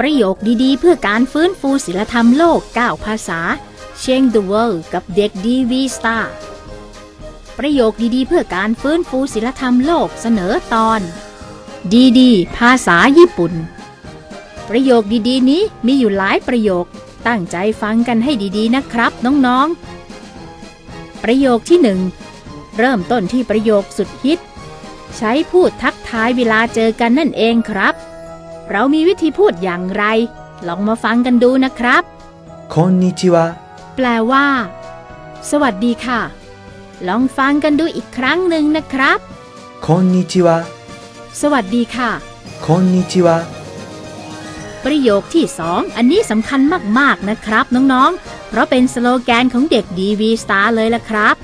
ประโยคดีๆ เพื่อการฟื้นฟูศิลธรรมโลก 9 ภาษา Change the World กับเด็กดีวีสตาร์ประโยคดีๆ เพื่อการฟื้นฟูศิลธรรมโลกเสนอตอน ดีๆ ภาษาญี่ปุ่น ประโยคดีๆ นี้มีอยู่หลายประโยค ตั้งใจฟังกันให้ดีๆ นะครับ น้องๆ ประโยคที่หนึ่ง เริ่มต้นที่ประโยคสุดฮิต ใช้พูดทักทายเวลาเจอกันนั่นเองครับ เรามีวิธีพูดอย่างไร ลองมาฟังกันดูนะครับคอนนิแปลว่า สวัสดีค่ะ ลองฟังกันดูอีกครั้งหนึ่งนะครับคอนนิสวัสดีค่ะคอนนิประโยคที่สองอันนี้สำคัญมากๆนะครับน้องๆ เพราะเป็นสโลแกนของเด็กดีวีสตาร์เลยล่ะครับ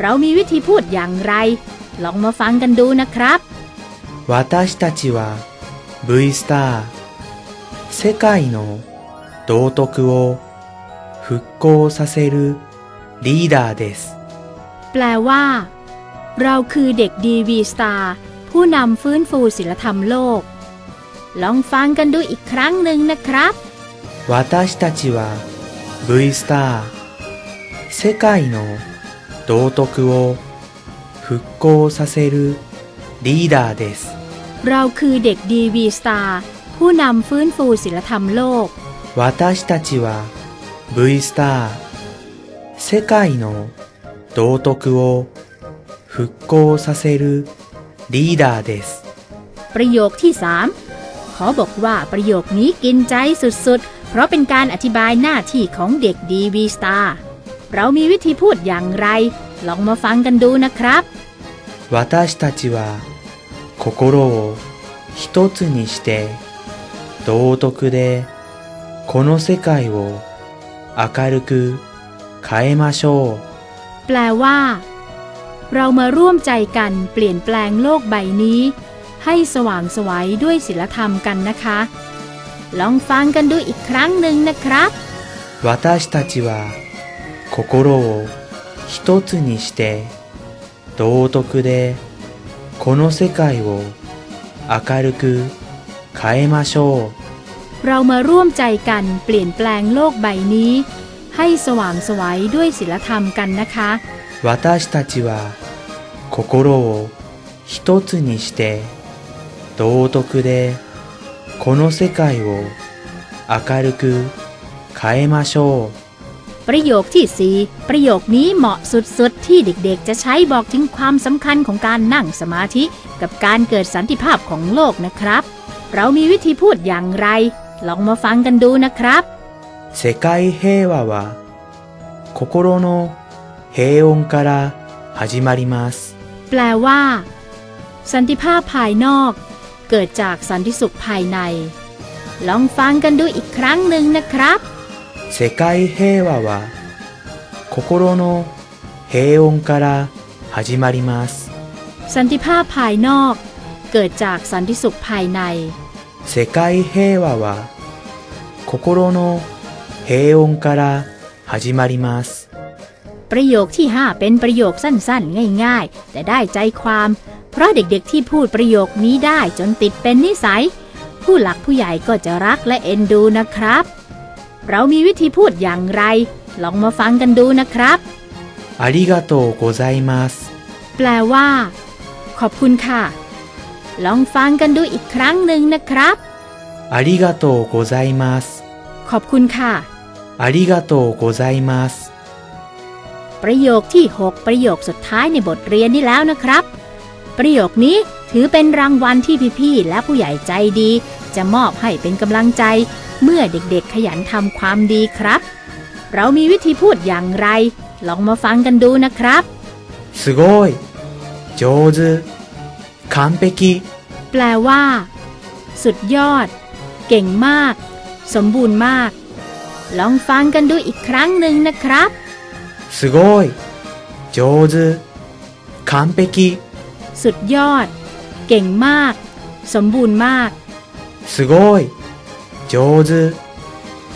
เรามีวิธีพูดอย่างไร ลองมาฟังกันดูนะครับ 私たちは V スター。世界の道徳を復興させるリーダーです。 แปลว่า เราคือเด็กดีวีสตาร์ผู้นำฟื้นฟูศิลธรรมโลก ลองฟังกันดูอีกครั้งหนึ่งนะครับ 私たちは V スター。世界の 道徳を復興させるリーダーです。 เราคือเด็กดีวีสตาร์ผู้นำฟื้นฟูศิลธรรมโลก 私たちは V スター。世界の道徳を復興させるリーダーです。 ประโยคที่ 3 ขอบอกว่าประโยคนี้กินใจสุดๆ เพราะเป็นการอธิบายหน้าที่ของเด็กดีวีสตาร์ เรามีวิธีพูดอย่างไร ลองมาฟังกันดูนะครับ 私たちは心を一つにして道徳でこの世界を明るく変えましょう。 แปลว่า เรามาร่วมใจกันเปลี่ยนแปลงโลกใบนี้ ให้สว่างไสวัยด้วยศิลธรรมกันนะคะ ลองฟังกันดูอีกครั้งหนึ่งนะครับ 私たちは 心を一つにして道徳でこの世界を明るく変えましょう。 เรามาร่วมใจกันเปลี่ยนแปลงโลกใบนี้ ให้สว่างไสวัยด้วยศิลธรรมกันนะคะ 私たちは心を一つにして道徳でこの世界を明るく変えましょう。 ประโยคที่ 4 ประโยคนี้เหมาะสุดๆ ที่เด็กๆ จะใช้บอกถึงความสำคัญของการนั่งสมาธิ กับการเกิดสันติภาพของโลกนะครับ เรามีวิธีพูดอย่างไร ลองมาฟังกันดูนะครับ 世界平和は心の平穏から始まります。 แปลว่า สันติภาพภายนอก เกิดจากสันติสุขภายใน ลองฟังกันดูอีกครั้งหนึ่งนะครับ 世界平和は心の平穏から始まります。 สันติภาพภายนอก เกิดจากสันติสุขภายใน 世界平和は心の平穏から始まります。 ประโยคที่ 5 เป็นประโยคสั้นๆ ง่ายๆ แต่ได้ใจความ เพราะเด็กๆที่พูดประโยคนี้ได้จนติดเป็นนิสัย ผู้หลักผู้ใหญ่ก็จะรักและเอ็นดูนะครับ เรามีวิธีพูดอย่างไร ลองมาฟังกันดูนะครับ ありがとうございます。 แปลว่า ขอบคุณค่ะ ลองฟังกันดูอีกครั้งหนึ่งนะครับ ありがとうございます。 ขอบคุณค่ะ ありがとうございます。 ประโยคที่ 6 ประโยคสุดท้ายในบทเรียนนี้แล้วนะครับ ประโยคนี้ถือเป็นรางวัลที่พี่ๆและผู้ใหญ่ใจดี จะมอบให้เป็นกำลังใจ เมื่อเด็กๆขยันทำความดีครับ เรามีวิธีพูดอย่างไร ลองมาฟังกันดูนะครับ すごい。上手。完璧。 แปลว่า สุดยอด เก่งมาก สมบูรณ์มาก ลองฟังกันดูอีกครั้งหนึ่งนะครับ すごい。上手。完璧。 สุดยอด เก่งมาก สมบูรณ์มาก すごい。 上手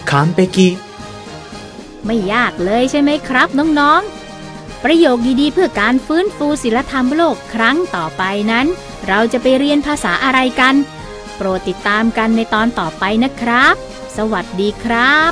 完璧ไม่ยากเลยใช่ไหมครับน้องๆ ประโยคดีๆ เพื่อการฟื้นฟูศิลธรรมโลกครั้งต่อไปนั้น เราจะไปเรียนภาษาอะไรกัน โปรดติดตามกันในตอนต่อไปนะครับ สวัสดีครับ